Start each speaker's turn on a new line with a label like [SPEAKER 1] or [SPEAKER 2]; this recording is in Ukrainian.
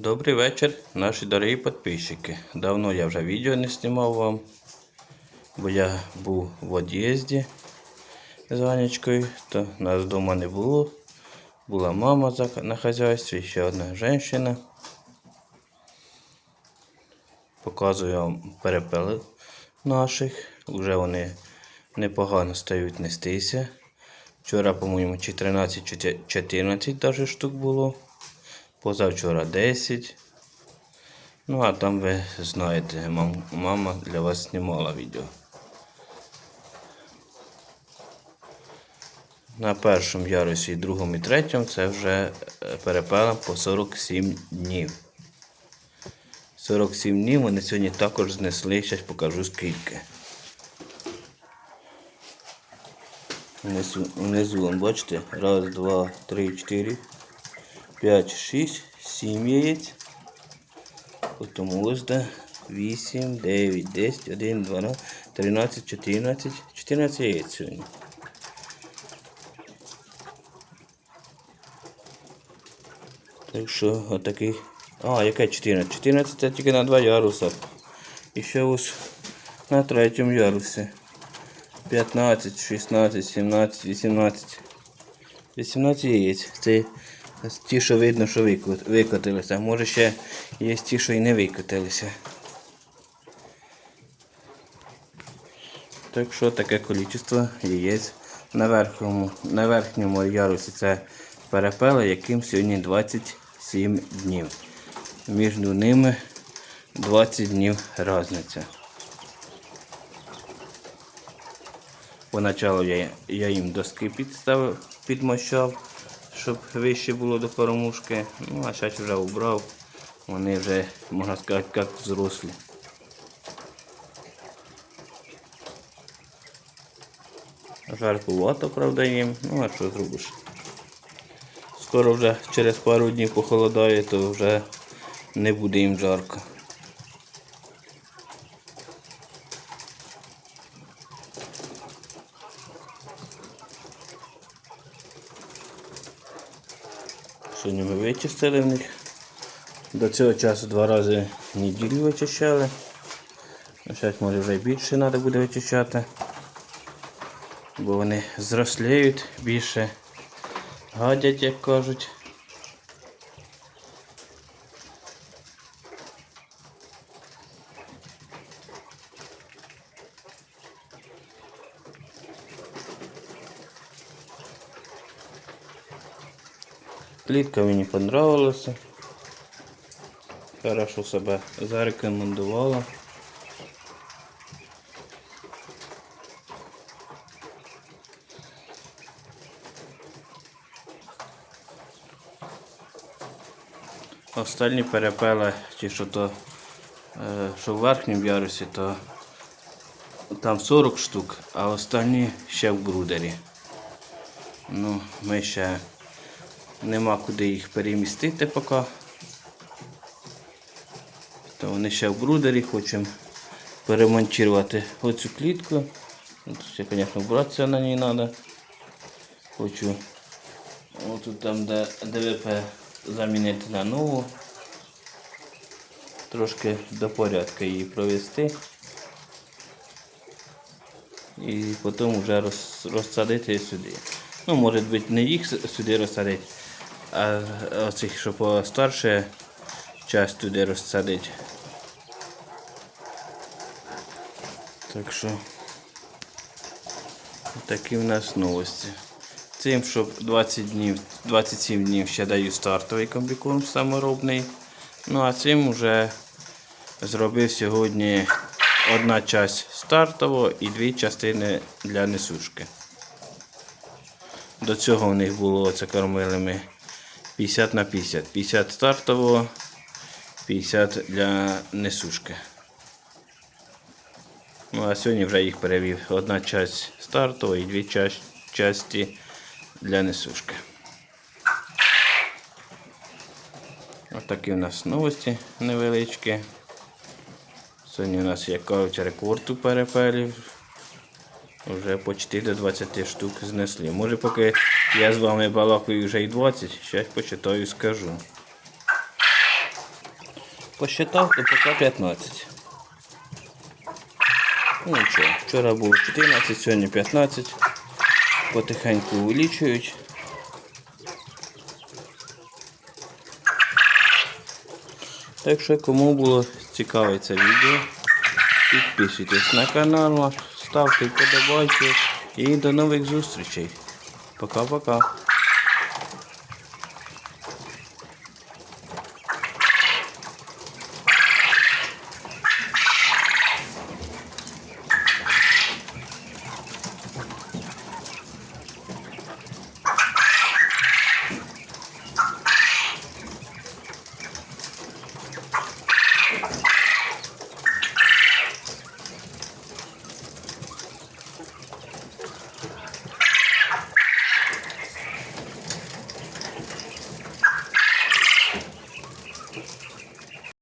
[SPEAKER 1] Добрий вечір, наші дорогі підписчики. Давно я вже відео не знімав вам, бо я був в од'їзді з Анечкою, то нас вдома не було. Була мама на хазяйстві, ще одна жінка. Показую вам перепели наших. Уже вони непогано стають нестися. Вчора, по-моєму, чи 13, чи 14 даже штук було. Позавчора 10. Ну, а там ви знаєте, мам- мама для вас знімала відео. На першому ярусі, другому і третьому це вже е, перепела по 47 днів. 47 днів вони сьогодні також знесли, зараз покажу скільки. Внизу, внизу бачите? Раз, два, три, чотири, п'ять, шість, сім яєць. Потім ось де 8, 9, 10, 1, 12, 13, 14, 14 яєць сьогодні. Так що отакий. А, яке 14? 14 це тільки на два яруса. І ще ось на третьому ярусі. 15, 16, 17, 18. 18 яєць. Це ті, що видно, що викотилися. Може ще є ті, що і не викотилися. Так що таке кількість яєць на верхньому, на верхньому ярусі це перепели, яким сьогодні 27 днів. Між ними 20 днів різниця. Поначалу я, я їм доски підставив, підмощав, щоб вище було до кормушки. Ну, а зараз вже убрав. Вони вже, можна сказати, як взрослі. Жаркувато, правда, їм. Ну, а що зробиш? Скоро вже через пару днів похолодає, то вже не буде їм жарко. Сьогодні ми вичистили в них. До цього часу два рази в неділю вичищали. Зараз може вже більше треба буде вичищати. Бо вони зросліють більше, гадять, як кажуть. Клітка мені понравилася. Хорошо себе зарекомендувала. Остальні перепели, ті, що то, е, що в верхньому ярусі, то там 40 штук, а останні ще в брудері. Ну, ми ще нема куди їх перемістити поки. То вони ще в брудері хочемо перемонтувати оцю клітку. Тут ще, звісно, братися на ній треба. Хочу отут там, де ДВП замінити на нову. Трошки до порядку її провести. І потім вже розсадити сюди. Ну, може бути, не їх сюди розсадити, а оцих, що постарше час туди розсадити. Так що такі в нас новості. Цим, щоб 20 днів, 27 днів ще даю стартовий комбікорм саморобний. Ну а цим вже зробив сьогодні одна часть стартового і дві частини для несушки. До цього в них було це кормили ми 50 на 50. 50 стартового, 50 для несушки. Ну а сьогодні вже їх перевів. Одна часть стартова і дві часть, часті для несушки. Ось такі у нас новості невеличкі. Сьогодні у нас є кажуть, рекорд у перепелів. Вже почти до 20 штук знесли. Може поки я з вами балакаю вже і 20, зараз почитаю і скажу. Посчитав, то поки 15. Ну нічого, вчора було 14, сьогодні 15. Потихеньку увеличують. Так що кому було цікаве це відео, підписуйтесь на канал наш, ставте вподобайки і до нових зустрічей. Пока-пока.